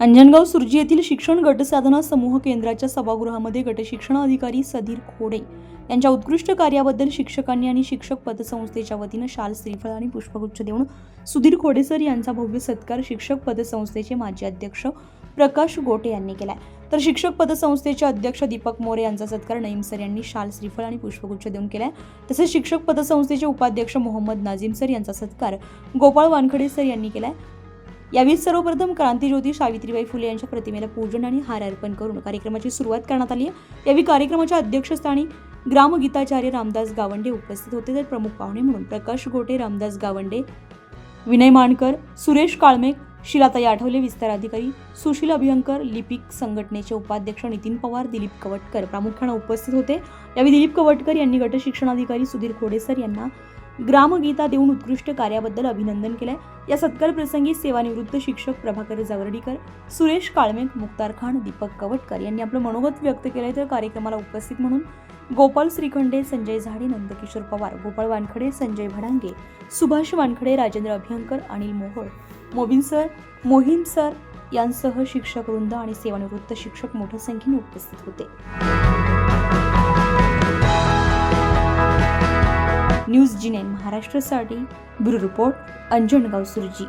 अंजनगाव सुरजी येथील शिक्षण गटसाधना समूह केंद्राच्या सभागृहामध्ये गटशिक्षण अधिकारी सधीर खोडे यांच्या उत्कृष्ट कार्याबद्दल शिक्षकांनी आणि शिक्षक पतसंस्थेच्या वतीनं शाल श्रीफळ आणि पुष्पगुच्छ देऊन सुधीर खोडे सर यांचा भव्य सत्कार शिक्षक पतसंस्थेचे माजी अध्यक्ष प्रकाश गोटे यांनी केलाय. तर शिक्षक पतसंस्थेचे अध्यक्ष दीपक मोरे यांचा सत्कार नईम सर यांनी शाल श्रीफळ आणि पुष्पगुच्छ देऊन केलाय. तसेच शिक्षक पतसंस्थेचे उपाध्यक्ष मोहम्मद नाझीम सर यांचा सत्कार गोपाळ वानखडे सर यांनी केलाय. यावेळी सर्वप्रथम क्रांतीज्योती सावित्रीबाई फुले यांच्या प्रतिमेला पूजन आणि हार अर्पण करून कार्यक्रमाची सुरुवात करण्यात आली आहे. यावेळी कार्यक्रमाच्या अध्यक्षस्थानी ग्रामगीताचार्य रामदास गावंडे उपस्थित होते. तर प्रमुख पाहुणे म्हणून प्रकाश गोटे रामदास गावंडे विनय मानकर सुरेश काळमेक शिलाताई आठवले विस्तार अधिकारी सुशील अभियंकर लिपिक संघटनेचे उपाध्यक्ष नितीन पवार दिलीप कवटकर प्रामुख्याने उपस्थित होते. यावेळी दिलीप कवटकर यांनी गट शिक्षणाधिकारी सुधीर खोडेसर यांना ग्रामगीता देऊन उत्कृष्ट कार्याबद्दल अभिनंदन केलंय. या सत्कार प्रसंगी सेवानिवृत्त शिक्षक प्रभाकर जावरडीकर सुरेश काळमेक मुक्तार खान दीपक कवटकर यांनी आपलं मनोगत व्यक्त केलंय तर कार्यक्रमाला उपस्थित म्हणून गोपाल श्रीखंडे संजय झाडे नंदकिशोर पवार गोपाळ वानखडे संजय भडांगे सुभाष वानखडे राजेंद्र अभियंकर अनिल मोहोळ मोबिन सर मोहिम सर यांसह शिक्षक वृंद आणि सेवानिवृत्त शिक्षक मोठ्या संख्येने उपस्थित होते. न्यूज जिने महाराष्ट्रसाठी महाराष्ट्रासाठी ब्युरो रिपोर्ट अंजनगाव सुरजी